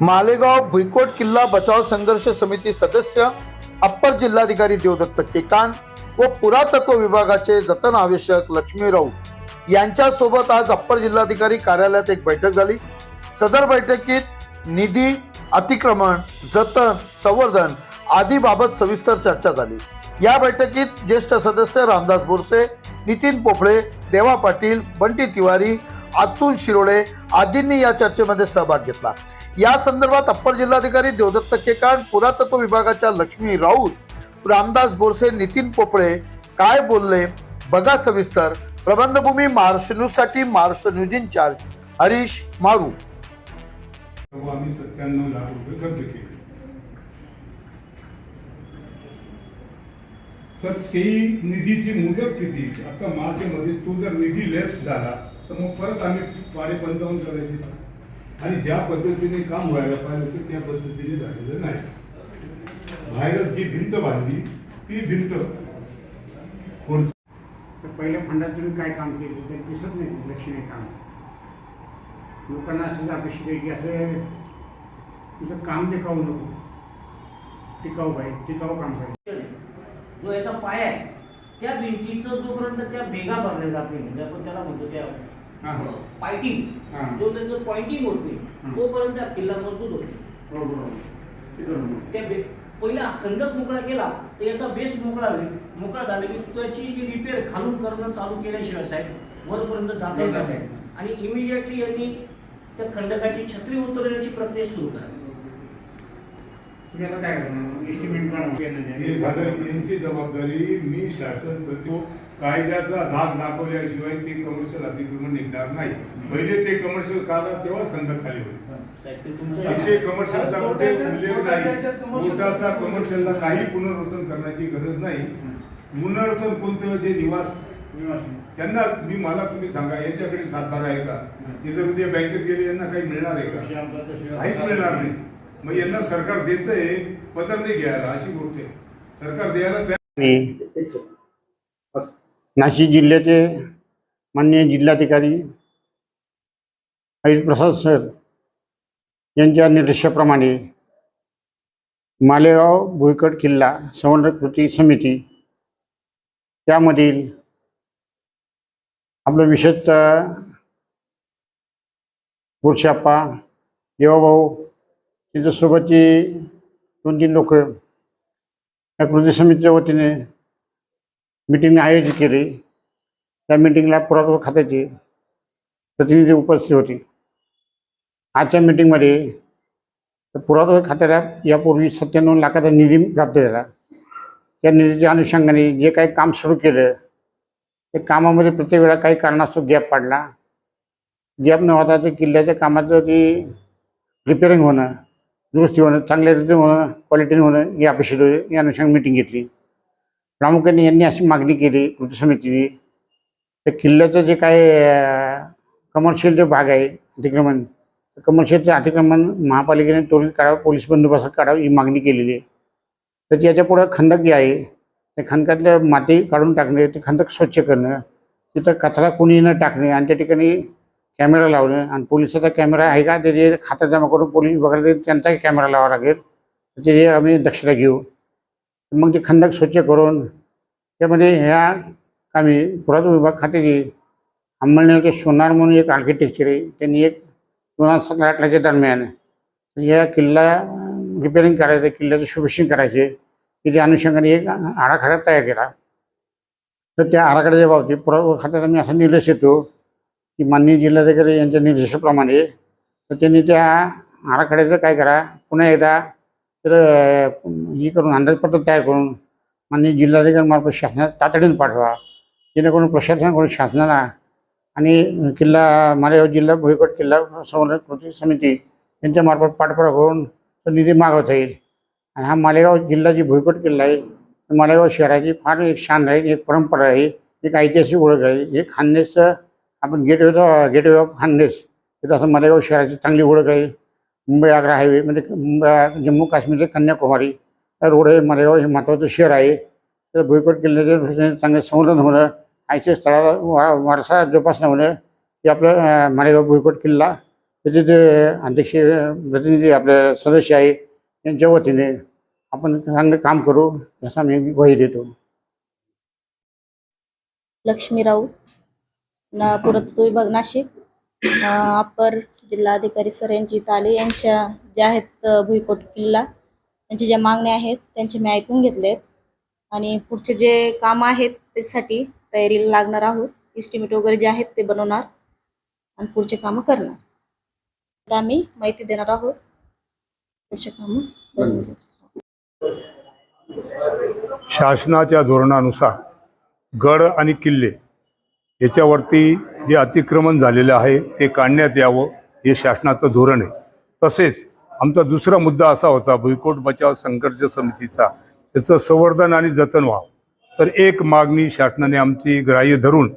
मालेगाव भुईकोट किल्ला बचाव संघर्ष समिती सदस्य अप्पर जिल्हाधिकारी देवदत्त केकान व पुरातत्व विभागाचे जतन आवश्यक लक्ष्मी राऊत. यांच्यासोबत आज अप्पर जिल्हाधिकारी कार्यालयात एक बैठक झाली. सदर बैठकीत निधी अतिक्रमण जतन संवर्धन आदी बाबत सविस्तर चर्चा झाली. या बैठकीत ज्येष्ठ सदस्य रामदास बोरसे नितीन पोफळे देवा पाटील बंटी तिवारी अतुल शिरोडे आदींनी या चर्चेमध्ये सहभाग घेतला. या संदर्भात अप्पर जिल्हाधिकारी देवदत्त केकान पुरातत्व विभागाच्या लक्ष्मी राऊत रामदास बोरसे नितीन पोपळे काय बोलले? बघा सविस्तर. प्रबंधभूमी महाराष्ट्र न्यूजसाठी महाराष्ट्र न्यूज इन्चार्ज हरीश मारू. आम्ही सत्त्याण्णव लाख रुपये खर्च केले. तर ते निधीची मुदत किती? आता मार्चमध्ये तो जर निधी लेस झाला तर मग परत आम्ही वाडे पंचावन्न करायची. आणि ज्या पद्धतीने काम व्हायला पाहिजे होतं त्या पद्धतीने झालेलं नाही. बाहेर जी भिंत बांधली ती भिंत तर पहिल्या फंडात तुम्ही काय काम केलं? ते दिसत नाही लक्षणे काम. लोकांना असं अपेक्षित आहे की असं तुझं काम टिकाऊ नको. टिकाऊ पाहिजे टिकाऊ काम पाहिजे जो याचा पाय आहे त्या भिंतीचं जोपर्यंत त्या भेगा भरल्या जात नाही म्हणजे आपण त्याला म्हणतो त्या हां हां. पायटिंग हां. जो त्यांचं पॉइंटिंग होत नाही हां. तोपर्यंत किल्ला मजबूत होतो. हो बरोबर. त्या पहिला खंडक मोकळा केला तर याचा बेस मोकळा होईल. मोकळा झाला की त्याची जी रिपेअर खालून करणं चालू केल्याशिवाय साहेब वरपर्यंत जाता येणार नाही. आणि इमिडिएटली यांनी त्या खंडकाची छत्री उतरवण्याची प्रक्रिया सुरू करा तुम्ही आता काय करणार? एस्टिमेट हे झालं यांची जबाबदारी मी शासन करतो कायद्याचा धाक दाखवल्याशिवाय ते कमर्शियल अतिक्रमण निघणार नाही. पहिले ते कमर्शियल काढा तेव्हाच खंडक खाली होईल. कमर्शियलचा कुठे उल्लेख नाही कोर्टाचा कमर्शियलला काही पुनर्वसन करण्याची गरज नाही. पुनर्वसन कोणतं? जे निवास त्यांना मी मला तुम्ही सांगा यांच्याकडे सातबारा आहे का? ते जर उद्या बँकेत गेले यांना काही मिळणार आहे का? काहीच मिळणार नाही. मग यांना सरकार देतंय पदर नाही घ्यायला अशी गोष्ट आहे. सरकार द्यायला नाशिक जिल्ह्याचे माननीय जिल्हाधिकारी आयुष प्रसाद सर यांच्या निर्देशाप्रमाणे मालेगाव भुईकट किल्ला संवर्धन कृती समिती त्यामधील आपलं विशेषतः गुरशाप्पा देवाभाऊ त्यांच्यासोबतची दोन तीन लोक या कृती समितीच्या वतीने मीटिंग आयोजित केली. त्या मीटिंगला पुरातत्व खात्याचे प्रतिनिधी उपस्थित होते. आजच्या मीटिंगमध्ये पुरातत्व खात्याला यापूर्वी सत्त्याण्णव लाखाचा निधी प्राप्त झाला. त्या निधीच्या अनुषंगाने जे काही काम सुरू केलं ते कामामध्ये प्रत्येक वेळा काही कारणास्तव गॅप पडला. गॅप न होता ते किल्ल्याच्या कामाचं ते रिपेअरिंग होणं दुरुस्ती होणं चांगल्या रीतीने होणं क्वालिटीने होणं हे अपेक्षित होते. या अनुषंगाने मीटिंग घेतली. प्रामुख्याने यांनी अशी मागणी केली कृती समितीने तर किल्ल्याचं जे काय कमर्शियल जे भाग आहे अतिक्रमण कमर्शियलचे अतिक्रमण महापालिकेने त्वरित काढावं पोलीस बंदोबस्त काढावं ही मागणी केलेली आहे. तर याच्या पुढं खंडक जे आहे त्या खंडकातल्या माती काढून टाकणे ते खंडक स्वच्छ करणं तिथं कचरा कुणी न टाकणे आणि त्या ठिकाणी कॅमेरा लावणं आणि पोलिसाचा कॅमेरा आहे का त्याचे खातं जमा करून पोलीस विभागाला त्यांचाही कॅमेरा लावावा लागेल. त्याची आम्ही दक्षता घेऊ मग ते खंडक स्वच्छ करून त्यामध्ये ह्या कामी पुरातत्व विभाग खात्याची अंमलनेरचे सोनार म्हणून एक आर्किटेक्चर आहे. त्यांनी एक दोन हजार सतरा अठराच्या दरम्यान या किल्ला रिपेअरिंग करायचं किल्ल्याचं शुभेशन करायचे. की त्या अनुषंगाने एक आराखडा तयार केला. तर त्या आराखड्याच्या बाबतीत पुरातत्व खात्याला मी असा निर्देश देतो की माननीय जिल्हाधिकारी यांच्या निर्देशाप्रमाणे तर त्यांनी त्या आराखड्याचं काय करा पुन्हा एकदा तर हे करून अंदाजपत्र तयार करून माननीय जिल्हाधिकाऱ्यांमार्फत शासनात तातडीने पाठवा. जेणेकरून प्रशासनाकडून शासनाला आणि किल्ला मालेगाव जिल्हा भुईकोट किल्ला संवर्धन कृती समिती यांच्यामार्फत पाठपुरा करून तो निधी मागवता येईल. आणि हा मालेगाव जिल्हा जी भुईकोट किल्ला आहे मालेगाव शहराची फार एक शान आहे एक परंपरा आहे एक ऐतिहासिक ओळख आहे. हे खानदेशचं आपण गेटवे गेटवे ऑफ खानदेश तिथं असं मालेगाव शहराची चांगली ओळख आहे. मुंबई आग्रा हायवे म्हणजे मुंबई जम्मू काश्मीर ते कन्याकुमारी रोड हे मरेगाव हे महत्त्वाचं शहर आहे. तर भुईकोट किल्ल्याचे दृष्टीने चांगले संवर्धन होणं ऐतिहासिक स्थळाला वा वारसा जोपासणं होणं हे आपलं अं, मालेगाव भुईकोट किल्ला त्याचे जे अध्यक्ष प्रतिनिधी आपले सदस्य आहे त्यांच्या वतीने आपण चांगलं काम करू याचा मी ग्वाही देतो. लक्ष्मी राऊत पुरातत्व विभाग नाशिक अपर जिल्हाधिकारी सर यांची ताले यांच्या ज्या आहेत भुईकोट किल्ला यांच्या ज्या मागण्या आहेत त्यांचे मी ऐकून घेतलेत. आणि पुढचे जे काम आहेत त्यासाठी तयारीला लागणार आहोत. इस्टिमेट वगैरे जे आहेत ते बनवणार. आणि पुढचे कामं करणार. आता आम्ही माहिती देणार आहोत. पुढचे कामं शासनाच्या धोरणानुसार गड आणि किल्ले याच्यावरती जे अतिक्रमण झालेलं आहे ते काढण्यात यावं. हे शासनाचं धोरण आहे. तसेच आमचा दुसरा मुद्दा असा होता भुईकोट बचाव संघर्ष समितीचा. त्याचं संवर्धन आणि जतन व्हावं. तर एक मागणी शासनाने आमची ग्राह्य धरून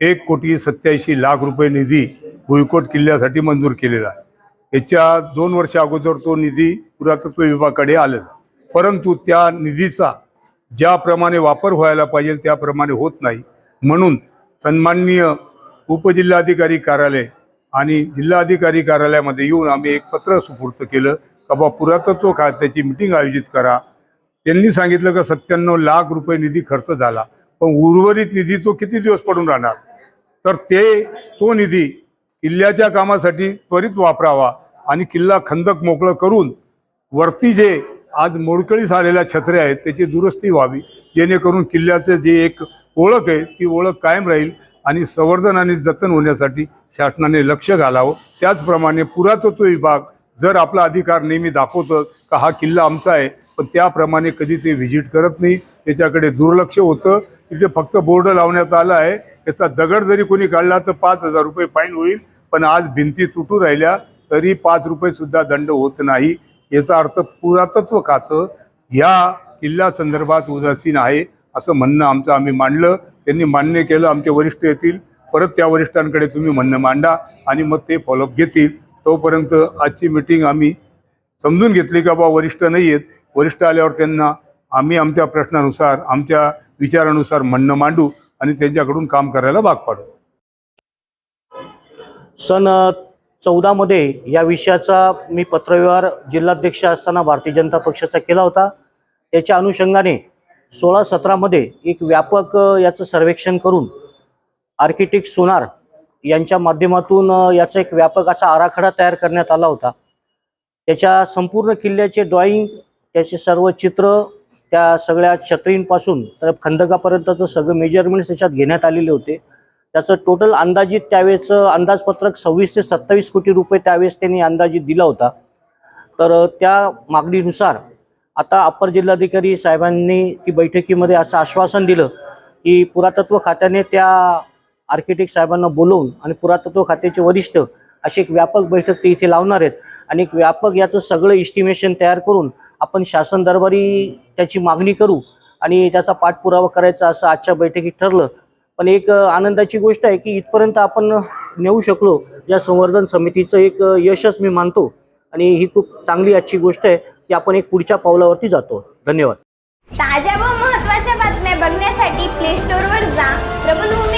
एक कोटी सत्याऐंशी लाख रुपये निधी भुईकोट किल्ल्यासाठी मंजूर केलेला आहे. याच्या दोन वर्ष अगोदर तो निधी पुरातत्व विभागाकडे आलेला. परंतु त्या निधीचा ज्याप्रमाणे वापर व्हायला पाहिजे त्याप्रमाणे होत नाही. म्हणून सन्माननीय उपजिल्हाधिकारी कार्यालय आणि जिल्हाधिकारी कार्यालयामध्ये येऊन आम्ही एक पत्र सुपूर्त केलं का बा पुरातत्व खात्याची मिटिंग आयोजित करा. त्यांनी सांगितलं का सत्त्याण्णव लाख रुपये निधी खर्च झाला. पण उर्वरित निधी तो किती दिवस पडून राहणार? तर ते तो निधी किल्ल्याच्या कामासाठी त्वरित वापरावा आणि किल्ला खंदक मोकळं करून वरती जे आज मोडकळीस आलेल्या छत्र्या आहेत त्याची दुरुस्ती व्हावी. जेणेकरून किल्ल्याचं जे एक ओळख आहे ती ओळख कायम राहील आणि संवर्धन आणि जतन होण्यासाठी शासनाने लक्ष घालावं. त्याचप्रमाणे पुरातत्व विभाग जर आपला अधिकार नेहमी दाखवतं का हा किल्ला आमचा आहे पण त्याप्रमाणे कधी ते व्हिजिट करत नाही. त्याच्याकडे दुर्लक्ष होतं. तिथे फक्त बोर्ड लावण्यात आला आहे. त्याचा दगड जरी कोणी काढला तर पाच हजार रुपये फाईन होईल पण आज भिंती तुटू राहिल्या तरी पाच रुपयेसुद्धा दंड होत नाही. याचा अर्थ पुरातत्व खातं. ह्या किल्ल्या संदर्भात उदासीन आहे असं म्हणणं आमचं आम्ही मांडलं. त्यांनी मान्य केलं. आमचे वरिष्ठ येतील. परत त्या वरिष्ठांकडे तुम्ही म्हणणं मांडा आणि मग ते फॉलोअप घेतील. तोपर्यंत आजची मिटिंग आम्ही समजून घेतली का बा वरिष्ठ नाही आहेत वरिष्ठ आल्यावर त्यांना आम्ही आमच्या प्रश्नानुसार आमच्या विचारानुसार म्हणणं मांडू आणि त्यांच्याकडून काम करायला भाग पाडू. सन चौदामध्ये या विषयाचा मी पत्रव्यवहार जिल्हाध्यक्ष असताना भारतीय जनता पक्षाचा केला होता. त्याच्या अनुषंगाने सोळा सतरामध्ये एक व्यापक याचं सर्वेक्षण करून आर्किटेक्ट सोनार यांच्या माध्यमातून याचा एक व्यापक असा आराखडा तयार करण्यात आला होता. त्याच्या संपूर्ण किल्ल्याचे ड्रॉइंग त्याचे सर्व चित्र त्या सगळ्या छत्रींपासून तर खंदकापर्यंतचं सगळं मेजरमेंट्स त्याच्यात घेण्यात आलेले होते. त्याचं टोटल अंदाजित त्यावेळेचं अंदाजपत्रक सव्वीस ते सत्तावीस कोटी रुपये त्यावेळेस त्यांनी अंदाजित दिला होता. तर त्या मागणीनुसार आता अप्पर जिल्हाधिकारी साहेबांनी ती बैठकीमध्ये असं आश्वासन दिलं की पुरातत्व खात्याने त्या आर्किटेक्ट साहेबांना बोलवून आणि पुरातत्व खात्याचे वरिष्ठ अशी एक व्यापक बैठक ते इथे लावणार आहेत. आणि एक व्यापक याचं सगळं इस्टिमेशन तयार करून आपण शासन दरबारी त्याची मागणी करू आणि त्याचा पाठपुरावा करायचा असं आजच्या बैठकीत ठरलं. पण एक आनंदाची गोष्ट आहे की इथपर्यंत आपण नेऊ शकलो या संवर्धन समितीचं एक यशच मी मानतो. आणि ही खूप चांगली आजची गोष्ट आहे की आपण एक पुढच्या पावलावरती जातो. धन्यवाद. ताज्या व महत्त्वाच्या बातम्या बघण्यासाठी प्ले स्टोअरवर जा. प्रबलभूमी